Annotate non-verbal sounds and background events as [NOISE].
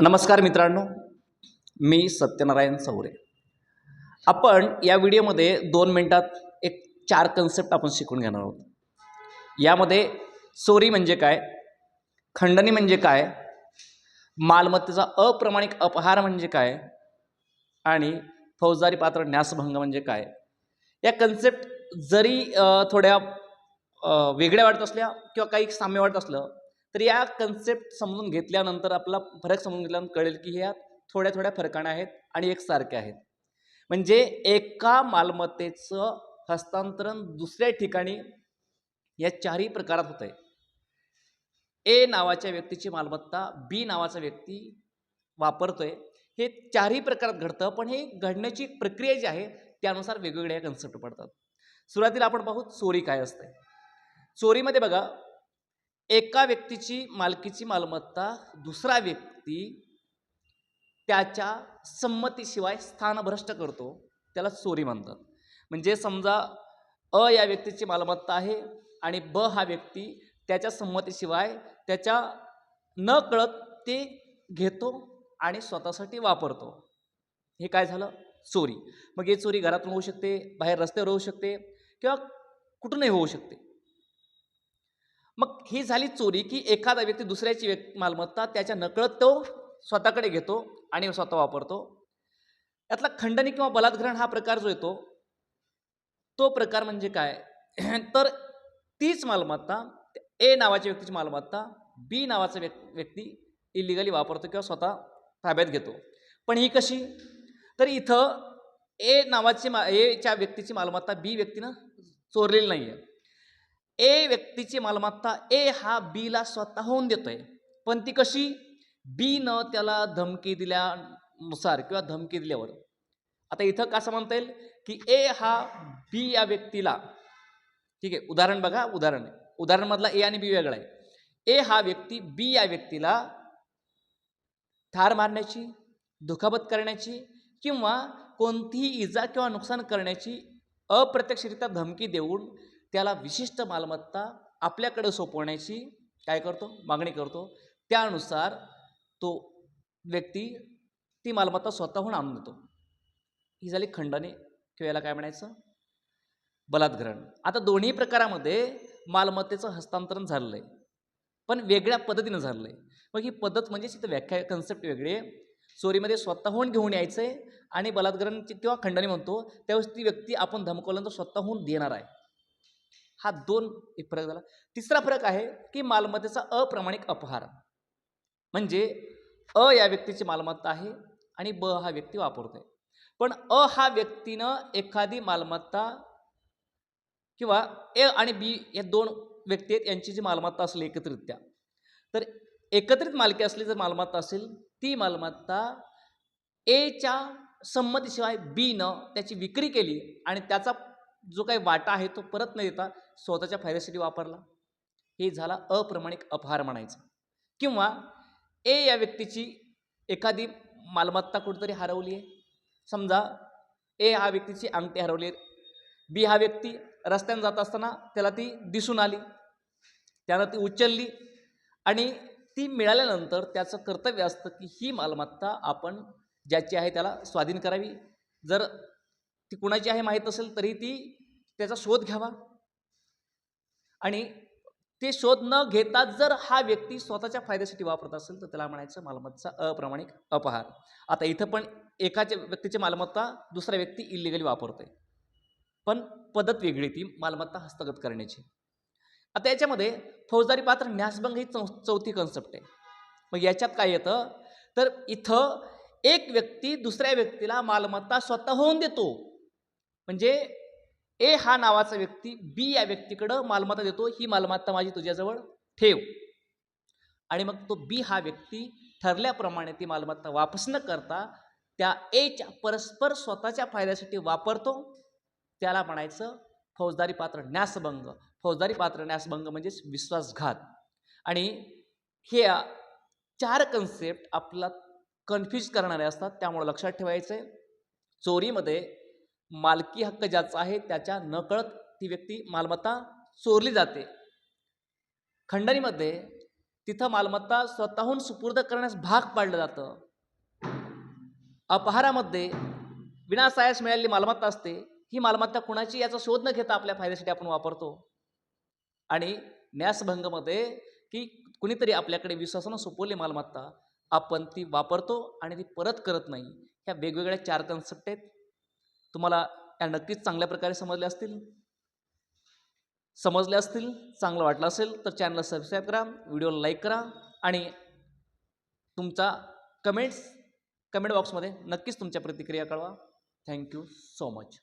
नमस्कार मित्रांनो मी सत्यनारायण सौरे आपण या व्हिडिओमध्ये दोन मिनटात एक चार कन्सेप्ट आपण शिकून घेणार आहोत. यामध्ये चोरी म्हणजे काय खंडणी म्हणजे काय मालमत्तेचा अप्रमाणिक अपहार म्हणजे काय आणि फौजदारी पात्र न्यासभंग म्हणजे काय. या कन्सेप्ट जरी थोड्या वेगळ्या वाटत असल्या किंवा काही साम्य वाटत असलं तर या कन्सेप्ट समजून घेतल्यानंतर आपला फरक समजून घेतल्यानंतर कळेल की ह्या थोड्या थोड्या फरकाने आहेत आणि एकसारख्या आहेत. म्हणजे एका मालमत्तेचं हस्तांतरण दुसऱ्या ठिकाणी या चारही प्रकारात होत आहे ए नावाच्या व्यक्तीची मालमत्ता बी नावाचा व्यक्ती वापरतोय. हे चारही प्रकारात घडतं पण हे घडण्याची प्रक्रिया जी आहे त्यानुसार वेगवेगळ्या कन्सेप्ट पडतात. सुरुवातीला आपण पाहू चोरी काय असते? चोरीमध्ये बघा एका व्यक्तीची मालकीची मालमत्ता दुसरा व्यक्ती त्याच्या संमतीशिवाय स्थानभ्रष्ट करतो त्याला चोरी म्हणतात. म्हणजे समजा अ या व्यक्तीची मालमत्ता आहे आणि ब हा व्यक्ती त्याच्या संमतीशिवाय त्याच्या न कळत ते घेतो आणि स्वतःसाठी वापरतो. हे काय झालं? चोरी. मग ही चोरी घरातून होऊ शकते बाहेर रस्त्यावर होऊ शकते किंवा कुठूनही होऊ शकते. मग ही झाली चोरी की एखादा व्यक्ती दुसऱ्याची व्यक्ती मालमत्ता त्याच्या नकळत तो स्वतःकडे घेतो आणि स्वतः वापरतो. यातला खंडणी किंवा बलात्ग्रहण हा प्रकार जो येतो तो प्रकार म्हणजे काय? [CLEARS THROAT] तर तीच मालमत्ता ए नावाच्या व्यक्तीची मालमत्ता बी नावाचा व्यक् व्यक्ती इलिगली वापरतो किंवा स्वतः ताब्यात घेतो. पण ही कशी? तर इथं ए नावाची मा एच्या व्यक्तीची मालमत्ता बी व्यक्तीनं चोरलेली नाही आहे ए व्यक्तीची मालमत्ता ए हा बीला स्वतःहून देतोय. पण ती कशी? बी न त्याला धमकी दिल्यानुसार किंवा धमकी दिल्यावर. आता इथं कसं म्हणता येईल? की ए हा बी या व्यक्तीला ठीक आहे उदाहरण बघा उदाहरण. आहे उदाहरणमधला ए आणि बी वेगळा आहे. ए हा व्यक्ती बी या व्यक्तीला ठार मारण्याची दुखापत करण्याची किंवा कोणतीही इजा किंवा नुकसान करण्याची अप्रत्यक्षरित्या धमकी देऊन त्याला विशिष्ट मालमत्ता आपल्याकडे सोपवण्याची काय करतो? मागणी करतो. त्यानुसार तो व्यक्ती ती मालमत्ता स्वतःहून आणून देतो. ही झाली खंडने किंवा याला काय म्हणायचं? बलात्ग्रहण आता दोन्ही प्रकारामध्ये मालमत्तेचं हस्तांतरण झालेलं आहे पण वेगळ्या पद्धतीनं झालेलं आहे मग ही पद्धत म्हणजे तिथं व्याख्या कन्सेप्ट वेगळी आहे. चोरीमध्ये स्वतःहून घेऊन यायचं आहे आणि बलात्ग्रहणची किंवा खंडणी म्हणतो त्यावेळेस ती व्यक्ती आपण धमकवल्यानंतर स्वतःहून देणार आहे. हा दोन एक फरक झाला. तिसरा फरक आहे की मालमत्तेचा अप्रमाणिक अपहार. म्हणजे अ या व्यक्तीची मालमत्ता आहे आणि ब हा व्यक्ती वापरतोय. पण अ हा व्यक्तीनं एखादी मालमत्ता किंवा ए आणि बी या दोन व्यक्ती आहेत यांची जी मालमत्ता असेल एकत्रितत्या तर एकत्रित मालकी असली जर मालमत्ता असेल ती मालमत्ता एच्या संमतीशिवाय बीनं त्याची विक्री केली आणि त्याचा जो काही वाटा आहे तो परत न देता स्वतःच्या फायद्यासाठी वापरला. हे झाला अप्रमाणिक अपहार म्हणायचा. किंवा ए या व्यक्तीची एखादी मालमत्ता कुठेतरी हरवली आहे. समजा ए हा व्यक्तीची अंगठी हरवली आहे. बी हा व्यक्ती रस्त्यानं जात असताना त्याला ती दिसून आली. त्यानं ती उचलली आणि ती मिळाल्यानंतर त्याचं कर्तव्य असतं की ही मालमत्ता आपण ज्याची आहे त्याला स्वाधीन करावी. जर ती कुणाची आहे माहीत असेल तरी ती त्याचा शोध घ्यावा. आणि ते शोध न घेता जर हा व्यक्ती स्वतःच्या फायद्यासाठी वापरत असेल तर त्याला म्हणायचं मालमत्ता अप्रामाणिक अपहार. आता इथं पण एकाच्या व्यक्तीची मालमत्ता दुसरा व्यक्ती इलिगली वापरतोय. पण पद्धत वेगळी ती मालमत्ता हस्तगत करण्याची. आता याच्यामध्ये फौजदारी पात्र न्यासभंग ही चौ चौथी कन्सेप्ट आहे. मग याच्यात काय येतं? तर इथं एक व्यक्ती दुसऱ्या व्यक्तीला मालमत्ता स्वतःहून देतो. म्हणजे ए हा नावाचा व्यक्ती बी या व्यक्तीकडं मालमत्ता देतो ही मालमत्ता माझी तुझ्याजवळ ठेव. आणि मग तो बी हा व्यक्ती ठरल्याप्रमाणे ती मालमत्ता वापस न करता त्या एच्या परस्पर स्वतःच्या फायद्यासाठी वापरतो. त्याला म्हणायचं फौजदारी पात्र न्यासभंग. फौजदारी पात्र न्यासभंग म्हणजेच विश्वासघात. आणि हे चार कन्सेप्ट आपला कन्फ्यूज करणारे असतात त्यामुळे लक्षात ठेवायचं आहे चोरीमध्ये मालकी हक्क ज्याचा आहे त्याच्या नकळत ती व्यक्ती मालमत्ता चोरली जाते. खंडणीमध्ये तिथं मालमत्ता स्वतःहून सुपूर्द करण्यास भाग पाडलं जातं. अपहारामध्ये विनासायास मिळालेली मालमत्ता असते. ही मालमत्ता कुणाची याचा शोध न घेता आपल्या फायद्यासाठी आपण वापरतो. आणि न्यासभंगमध्ये की कुणीतरी आपल्याकडे विश्वासानं सोपवली मालमत्ता आपण ती वापरतो आणि ती परत करत नाही. ह्या वेगवेगळ्या चार कन्सेप्ट आहेत. तुम्हाला या नक्कीच चांगल्या प्रकारे समजल्या असतील? समजले असतील चांगलं वाटलं असेल तर चॅनलला सबस्क्राईब करा व्हिडिओला लाईक करा आणि तुमचा कमेंट्स कमेंट बॉक्समध्ये नक्कीच तुमच्या प्रतिक्रिया कळवा. Thank you so much